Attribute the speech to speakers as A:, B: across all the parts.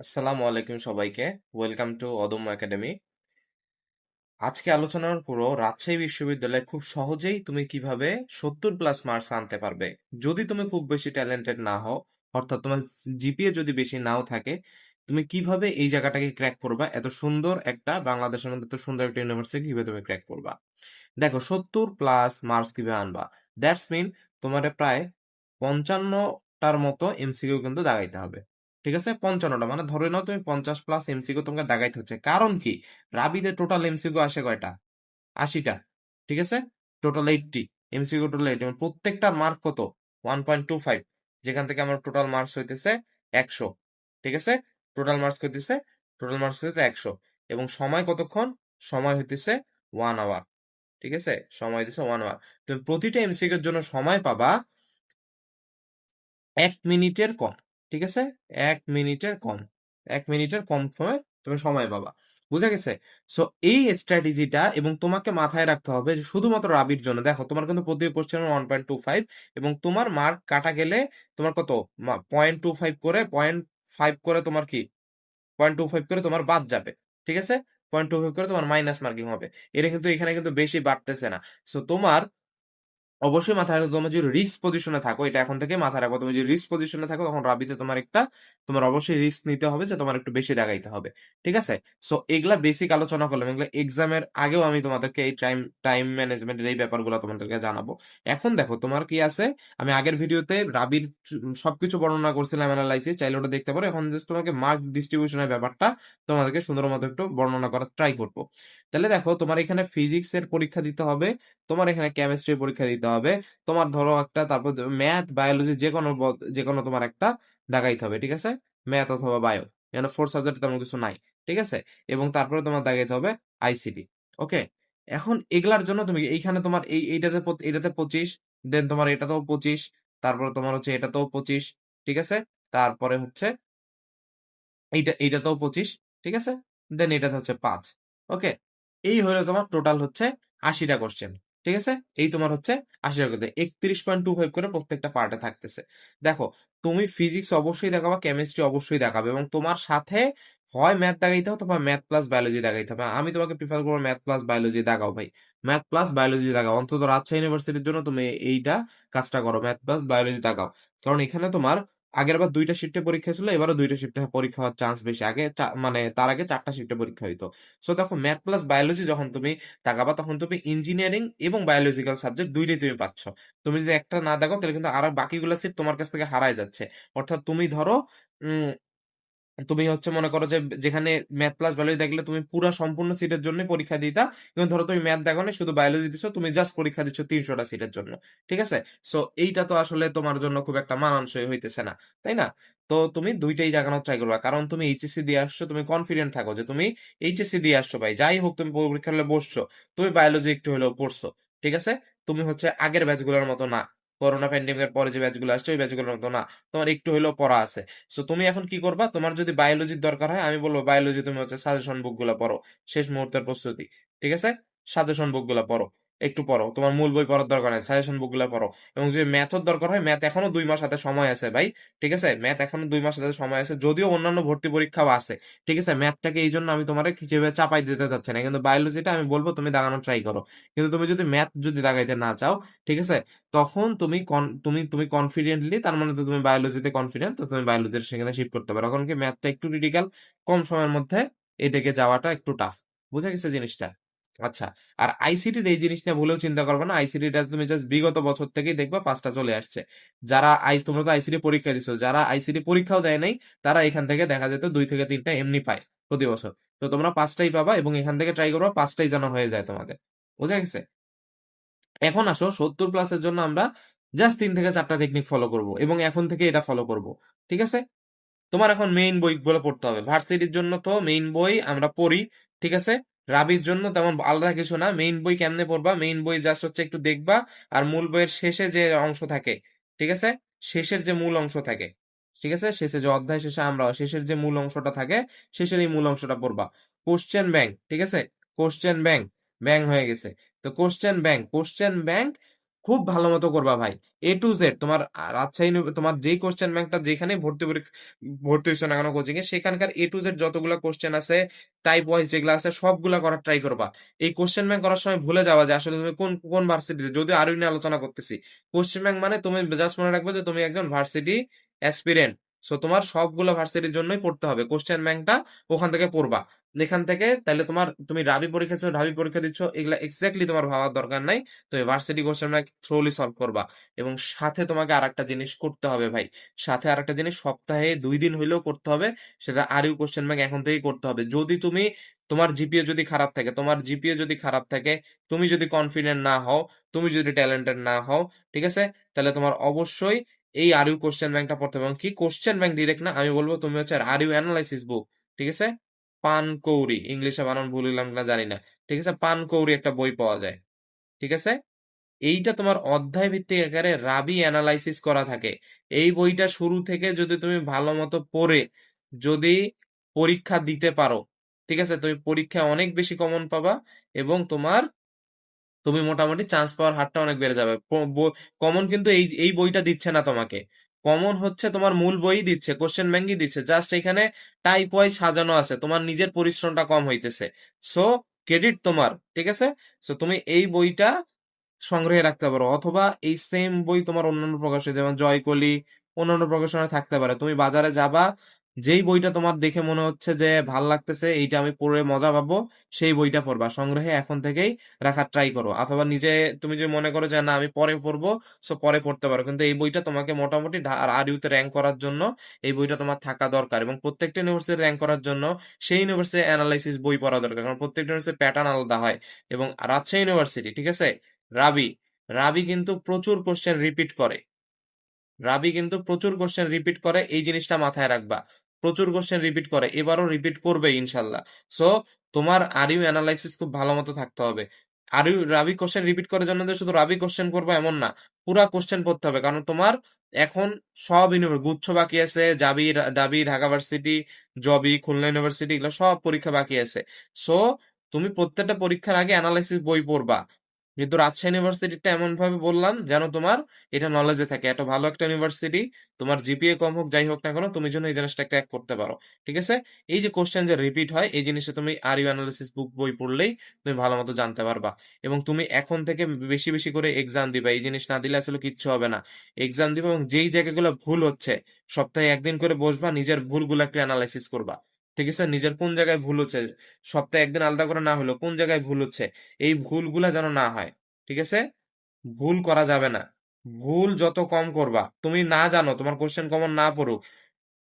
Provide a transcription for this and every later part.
A: আসসালামু আলাইকুম সবাইকে। ওয়েলকাম টু অদম্য একাডেমি আজকে আলোচনার পুরো রাজশাহী বিশ্ববিদ্যালয়ে খুব সহজেই তুমি কীভাবে সত্তর প্লাস মার্কস আনতে পারবে। যদি তুমি খুব বেশি ট্যালেন্টেড না হও, অর্থাৎ তোমার জিপিএ যদি বেশি নাও থাকে, তুমি কীভাবে এই জায়গাটাকে ক্র্যাক করবা? এত সুন্দর একটা বাংলাদেশের মধ্যে এত সুন্দর একটা ইউনিভার্সিটি কীভাবে তুমি ক্র্যাক করবা? দেখো, সত্তর প্লাস মার্কস কীভাবে আনবা? দ্যাটস মিন তোমার প্রায় পঞ্চান্নটার মতো এমসিকিউ কিন্তু দাগাইতে হবে। ঠিক আছে? পঞ্চান্নটা। মানে ধরে নাও তুমি পঞ্চাশ প্লাস এমসিকিউ তোমাকে দাগাইতে হচ্ছে। কারণ কি? রাবিতে টোটাল এমসিকিউ আসে কয়টা? আশিটা। ঠিক আছে? Total eighty MCQ total eight প্রত্যেকটার মার্ক কত? ওয়ান পয়েন্ট টু ফাইভ যেখান থেকে আমার টোটাল মার্কস হইতেছে একশো। ঠিক আছে? টোটাল মার্কস হইতেছে টোটাল মার্কস হইতেছে একশো। এবং সময় কতক্ষণ? সময় হইতেছে ওয়ান আওয়ার ঠিক আছে? সময় দিছে ওয়ান আওয়ার তুমি প্রতিটা এমসিকিউর জন্য সময় পাবা এক মিনিটের কম। ঠিক আছে? এক মিনিটের কম। এক মিনিটের কম সময় তুমি সময় পাবা। বুঝা গেছে? সো এই স্ট্র্যাটেজিটা এবং তোমাকে মাথায় রাখতে হবে যে শুধুমাত্র রাবির জন্য। দেখো, তোমার কিন্তু প্রতি question one point two five এবং তোমার মার্ক কাটা গেলে তোমার কত? পয়েন্ট টু ফাইভ করে পয়েন্ট ফাইভ করে তোমার কি? পয়েন্ট টু ফাইভ করে তোমার বাদ যাবে। ঠিক আছে? পয়েন্ট টু ফাইভ করে তোমার মাইনাস মার্কিং হবে। এটা কিন্তু এখানে কিন্তু বেশি বাড়তেছে না। সো তোমার অবশ্যই মাথায় রাখো, তোমার যদি রিস্ক পজিশনে থাকো, এটা এখন থেকে মাথায় রাখো। তুমি যদি রিস্ক পজিশনে থাকো, তখন রাবিতে তোমার একটা, তোমার অবশ্যই রিস্ক নিতে হবে যে তোমার একটু বেশি দেখাইতে হবে। ঠিক আছে? সো এগুলা বেসিক আলোচনা করলাম। এগুলো এক্সামের আগেও আমি তোমাদেরকে এই টাইম টাইম ম্যানেজমেন্টের এই ব্যাপারগুলো তোমাদেরকে জানাব। এখন দেখো, তোমার কি আছে? আমি আগের ভিডিওতে রাবির সবকিছু বর্ণনা করছিলাম অ্যানালাইসিস চাইলে ওটা দেখতে পারো। এখন জাস্ট তোমাকে মার্ক ডিস্ট্রিবিউশনের ব্যাপারটা তোমাদেরকে সুন্দর মতো একটু বর্ণনা করার ট্রাই করব। তাহলে দেখো, তোমার এখানে ফিজিক্স এর পরীক্ষা দিতে হবে। তোমার এখানে কেমিস্ট্রির পরীক্ষা দিতে হবে। তোমার ধরো একটা, তারপর ম্যাথ বায়োলজি যে কোনো যে কোনো তোমার একটা দাগাইতে হবে, ঠিক আছে? ম্যাথ অথবা বায়ো এখানে ফোর সাবজেক্ট তেমন কিছু নাই, ঠিক আছে? এবং তারপরে তোমার দাগাইতে হবে আইসিডি ওকে এখন এগুলার জন্য তুমি এইখানে তোমার এই, এইটাতে এটাতে পঁচিশ দেন তোমার এটাতেও পঁচিশ, তারপরে তোমার হচ্ছে এটাতেও পঁচিশ, ঠিক আছে? তারপরে হচ্ছে এইটা, এইটাতেও পঁচিশ, ঠিক আছে? দেন এটাতে হচ্ছে পাঁচ ওকে এই হলো তোমার টোটাল হচ্ছে আশিটা কোশ্চেন ঠিক আছে? এই তোমার হচ্ছে আশিটা করতে একত্রিশ পয়েন্ট টু ফাইভ করে প্রত্যেকটা পার্টে থাকতেছে। দেখো, তুমি ফিজিক্স অবশ্যই দেখাবা কেমিস্ট্রি অবশ্যই দেখাবে এবং তোমার সাথে হয় ম্যাথ দেখাইতে হবে তোমার ম্যাথ প্লাস বায়োলজি দেখাইতে হবে। আমি তোমাকে প্রিফার করব ম্যাথ প্লাস বায়োলজি দেখাও ভাই। ম্যাথ প্লাস বায়োলজি দেখাও। অন্তত রাজশাহী ইউনিভার্সিটির জন্য তুমি এইটা কাজটা করো। ম্যাথ প্লাস বায়োলজি দেখাও। কারণ এখানে তোমার আগের বার দুইটা শিফটে পরীক্ষা ছিল, এবারও দুইটা শিফটে পরীক্ষা হওয়ার চান্স বেশি। আগে মানে তার আগে চারটা শিফটে পরীক্ষা হইতো। সো দেখো ম্যাথ প্লাস বায়োলজি যখন তুমি তাকাবা, তখন তুমি ইঞ্জিনিয়ারিং এবং বায়োলজিক্যাল সাবজেক্ট দুইটাই তুমি পাচ্ছ। তুমি যদি একটা না দেখো, তাহলে কিন্তু আরও বাকিগুলো সিট তোমার কাছ থেকে হারায় যাচ্ছে। অর্থাৎ তুমি ধরো তুমি হচ্ছে মনে করো যে যেখানে ম্যাথ প্লাস বায়োলজি দেখলে তুমি পুরো সম্পূর্ণ সিটের জন্য পরীক্ষা দিতা। কিন্তু ধরো তুমি ম্যাথ দেখো না শুধু বায়োলজি দিছো, তুমি জাস্ট পরীক্ষা দিচ্ছ তিনশোটা সিটের জন্য, ঠিক আছে? সো এইটা তো আসলে তোমার জন্য খুব একটা মানানসই হইতেছে না, তাই না? তো তুমি দুইটাই জাগানোর ট্রাই করবা, কারণ তুমি এইচএসসি দিয়ে আসছো, তুমি কনফিডেন্ট থাকো যে তুমি এইচএসসি দিয়ে আসছো ভাই, যাই হোক তুমি পরীক্ষা হলে বসছো, তুমি বায়োলজি একটু হলেও পড়ছো, ঠিক আছে? তুমি হচ্ছে আগের ব্যাচগুলোর মতো না করোনা প্যান্ডেমিকের পরে যে ব্যাচগুলো আসছে, ওই ব্যাচগুলোর মতো না, তোমার একটু হলেও পড়া আছে। সো তুমি এখন কি করবা? তোমার যদি বায়োলজির দরকার হয়, আমি বলব বায়োলজি তুমি হচ্ছে সাজেশন বুকগুলো পড়ো। শেষ মুহূর্তের প্রস্তুতি, ঠিক আছে? সাজেশন বুকগুলো পড়ো। একটু পড়ো। তোমার মূল বই পড়ার দরকার নেই সাজেশন বুকগুলা পড়ো। এবং যদি ম্যাথের দরকার হয় ম্যাথ এখনও দুই মাস হাতে সময় আছে ভাই, ঠিক আছে? ম্যাথ এখনও দুই মাস হাতে সময় আছে, যদিও অন্যান্য ভর্তি পরীক্ষাও আছে, ঠিক আছে? ম্যাথটাকে এই জন্য আমি তোমার কীভাবে চাপাই দিতে চাচ্ছি না, কিন্তু বায়োলজিটা আমি বলব তুমি দাগানোর ট্রাই করো। কিন্তু তুমি যদি ম্যাথ যদি দাগাইতে না চাও, ঠিক আছে? তখন তুমি তুমি তুমি কনফিডেন্টলি তার মানে তো তুমি বায়োলজিতে কনফিডেন্ট তো তুমি বায়োলজির সেখানে শিফট করতে পারো। এখন কি ম্যাথটা একটু ক্রিটিক্যাল কম সময়ের মধ্যে এটাকে যাওয়াটা একটু টাফ বুঝা গেছে জিনিসটা? আচ্ছা আর আইসিটির এই জিনিস নিয়ে ভুলেও চিন্তা করবে না। আইসিটিটা তুমি জাস্ট বিগত বছর থেকেই দেখবা পাঁচটা চলে আসছে। যারা আই, তোমরা তো আইসিটি পরীক্ষা দিছো, যারা আইসিটি পরীক্ষাও দেয় নাই, তারা এখান থেকে দেখা যেত দুই থেকে তিনটা এমনি পায় প্রতি বছর। তো তোমরা পাঁচটাই পাবা এবং এখান থেকে ট্রাই করবা পাঁচটাই যেন হয়ে যায় তোমাদের। বুঝা গেছে? এখন আসো, সত্তর প্লাসের জন্য আমরা জাস্ট তিন থেকে চারটা টেকনিক ফলো করব এবং এখন থেকে এটা ফলো করব। ঠিক আছে? তোমার এখন মেইন বইগুলো পড়তে হবে। ভার্সিটির জন্য তো মেইন বই আমরা পড়ি, ঠিক আছে? রাবির জন্য তেমন আলাদা কিছু না। মেইন বই কেমনে পড়বা? মেইন বই জাস্ট হচ্ছে একটু দেখবা আর মূল বইয়ের শেষে যে অংশ থাকে, ঠিক আছে? শেষের যে মূল অংশ থাকে, ঠিক আছে? শেষে যে অধ্যায় শেষে আমরা শেষের যে মূল অংশটা থাকে, শেষের এই মূল অংশটা পড়বা। কোশ্চেন ব্যাংক ঠিক আছে? কোশ্চেন ব্যাংক ব্যাংক হয়ে গেছে। তো কোশ্চেন ব্যাংক কোশ্চেন ব্যাংক খুব ভালো মতো করবা ভাই। এ টু জেড তোমার রাজশাহী তোমার যেই কোশ্চেন ব্যাংকটা যেখানে ভর্তি ভর্তি হয়েছে না কেন কোচিং এ, সেখানকার এ টু জেড যতগুলো কোশ্চেন আছে টাইপ ওয়াইজ যেগুলো আছে, সবগুলা করার ট্রাই করবা। এই কোশ্চেন ব্যাংক করার সময় ভুলে যাওয়া যে আসলে তুমি কোন কোন ভার্সিটিতে যদি আরও নিয়ে আলোচনা করতেছি। কোশ্চেন ব্যাংক মানে তুমি জাস্ট মনে রাখবে যে তুমি একজন ভার্সিটি অ্যাসপিরেন্ট সো তোমার সবগুলো ভার্সিটির জন্যই পড়তে হবে। কোশ্চেন ব্যাংকটা ওখান থেকে পড়বা। এখান থেকে তাহলে তোমার, তুমি রাবি পরীক্ষা রাবি পরীক্ষা দিচ্ছ এগুলো এক্স্যাক্টলি তোমার ভাবার দরকার নাই। তুমি varsity question bank thoroughly solve করবা। এবং সাথে তোমাকে আরেকটা জিনিস করতে হবে ভাই। সাথে আর একটা জিনিস সপ্তাহে দুই দিন হইলেও করতে হবে। সেটা আর ইউ কোশ্চেন ব্যাংক এখন থেকেই করতে হবে। যদি তুমি, তোমার জিপিএ যদি খারাপ থাকে, তোমার জিপিএ যদি খারাপ থাকে, তুমি যদি কনফিডেন্ট না হও, তুমি যদি ট্যালেন্টেড না হও, ঠিক আছে? তাহলে তোমার অবশ্যই এই আর ইউ কোশ্চেন ব্যাংকটা পড়তে এবং কি কোশ্চেন ব্যাংক ডিরেক্ট না, আমি বলব তুমি হচ্ছে আর ইউ অ্যানালাইসিস বুক ঠিক আছে? পানকৌড়ি ইংলিশে বানান ভুল হইলাম না জানি না। ঠিক আছে? পানকৌড়ি একটা বই পাওয়া যায়। ঠিক আছে? এইটা তোমার অধ্যায় ভিত্তিক আকারে রাবি অ্যানালাইসিস করা থাকে। এই বইটা শুরু থেকে যদি তুমি ভালো মতো পড়ে, যদি পরীক্ষা দিতে পারো, ঠিক আছে? তুমি পরীক্ষায় অনেক বেশি কমন পাবা এবং তোমার তুমি মোটামুটি চান্স পাওয়ার হারটা অনেক বেড়ে যাবে। কমন কিন্তু এই এই বইটা দিচ্ছে না তোমাকে। কমন হচ্ছে তোমার মূল বই দিচ্ছে কোশ্চেন ব্যাংকই দিচ্ছে। জাস্ট এখানে টাইপ ওয়াইজ সাজানো আছে, তোমার নিজের পরিশ্রমটা কম হইতেছে। সো ক্রেডিট তোমার, ঠিক আছে? সো তুমি এই বইটা সংগ্রহে রাখতে পারো। অথবা এই সেম বই তোমার অন্যান্য প্রকাশনে যেমন জয়কলি, অন্যান্য প্রকাশনায় থাকতে পারে। তুমি বাজারে যাবা যেই বইটা তোমার দেখে মনে হচ্ছে যে ভালো লাগতেছে, এইটা আমি পড়ে মজা পাবো, সেই বইটা পড়বা। সংগ্রহে এখন থেকেই রাখার ট্রাই করো। অথবা নিজে, তুমি যদি মনে করো যে না, আমি পরে পড়ব সো পরে পড়তে পারো। কিন্তু এই বইটা তোমাকে মোটামুটি আর ইউতে র্যাঙ্ক করার জন্য এই বইটা তোমার থাকা দরকার। এবং প্রত্যেকটা ইউনিভার্সিটি র্যাঙ্ক করার জন্য সেই ইউনিভার্সিটি অ্যানালাইসিস বই পড়া দরকার। কারণ প্রত্যেকটা ইউনিভার্সিটি প্যাটার্ন আলাদা হয়। এবং রাজশাহী ইউনিভার্সিটি ঠিক আছে? রাবি রাবি কিন্তু প্রচুর কোশ্চেন রিপিট করে। রাবি কিন্তু প্রচুর কোশ্চেন রিপিট করে। এই জিনিসটা মাথায় রাখবা। প্রচুর কোশ্চেন রিপিট করে, এবারও রিপিট করবে ইনশাল্লাহ। সো তোমার আর ইউ অ্যানালাইসিস খুব ভালো মতো থাকতে হবে। R U Rabi question repeat করার জন্য শুধু রাবি কোশ্চেন করব এমন না, পুরা কোশ্চেন পড়তে হবে। কারণ তোমার এখন সব ইউনিভার্সিটি গুচ্ছ বাকি আছে, জাবি ডাবি, ঢাকা ভার্সিটি জবি, খুলনা ইউনিভার্সিটি এগুলো সব পরীক্ষা বাকি আছে। সো তুমি প্রত্যেকটা পরীক্ষার আগে অ্যানালাইসিস বই পড়বা। কিন্তু রাজশাহী ইউনিভার্সিটিটা এমন ভাবে বললাম যেন তোমার এটা নলেজে থাকে। এত ভালো একটা ইউনিভার্সিটি, তোমার জিপিএ কম হোক, যাই হোক না কেন, তুমি জন্য এই জিনিসটা ক্র্যাক করতে পারো। ঠিক আছে? এই যে কোশ্চেন যে রিপিট হয়, এই জিনিসটা তুমি আর ইউ অ্যানালিসিস বুক বই পড়লেই তুমি ভালো মতো জানতে পারবা। এবং তুমি এখন থেকে বেশি বেশি করে এক্সাম দিবা। এই জিনিস না দিলে আসলে কিচ্ছু হবে না। এক্সাম দিবা এবং যেই জায়গাগুলো ভুল হচ্ছে, সপ্তাহে একদিন করে বসবা, নিজের ভুলগুলো একটু অ্যানালাইসিস করবা। ঠিক আছে? নিজের কোন জায়গায় ভুল হচ্ছে? সপ্তাহে একদিন আলাদা করে না হলো কোন জায়গায় ভুল হচ্ছে? এই ভুলগুলা যেন না হয়, ঠিক আছে? ভুল করা যাবে না। ভুল যত কম করবা, তুমি না জানো, তোমার কোশ্চেন কমন না পড়ুক,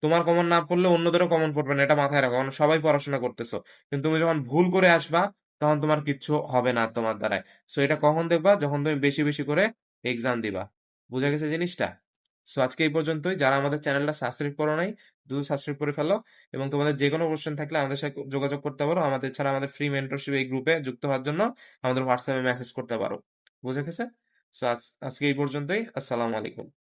A: তোমার কমন না পড়লে অন্যদেরও কমন পড়বে না, এটা মাথায় রাখো, কারণ সবাই পড়াশোনা করতেছো। কিন্তু তুমি যখন ভুল করে আসবা, তখন তোমার কিচ্ছু হবে না তোমার দ্বারায়। সো এটা কখন দেখবা? যখন তুমি বেশি বেশি করে এক্সাম দিবা। বুঝা গেছে জিনিসটা? সো আজকে এই পর্যন্তই। যারা আমাদের চ্যানেলটা সাবস্ক্রাইব করো নাই, দ্রুত সাবস্ক্রাইব করে ফেলো এবং তোমাদের যে কোনো কোশ্চেন থাকলে আমাদের সাথে যোগাযোগ করতে পারো। আমাদের ছাড়া আমাদের ফ্রি মেন্টরশিপ এই গ্রুপে যুক্ত হওয়ার জন্য আমাদের হোয়াটসঅ্যাপে মেসেজ করতে পারো। বুঝে গেছে? সো আজকে এই পর্যন্তই। আসসালামু আলাইকুম।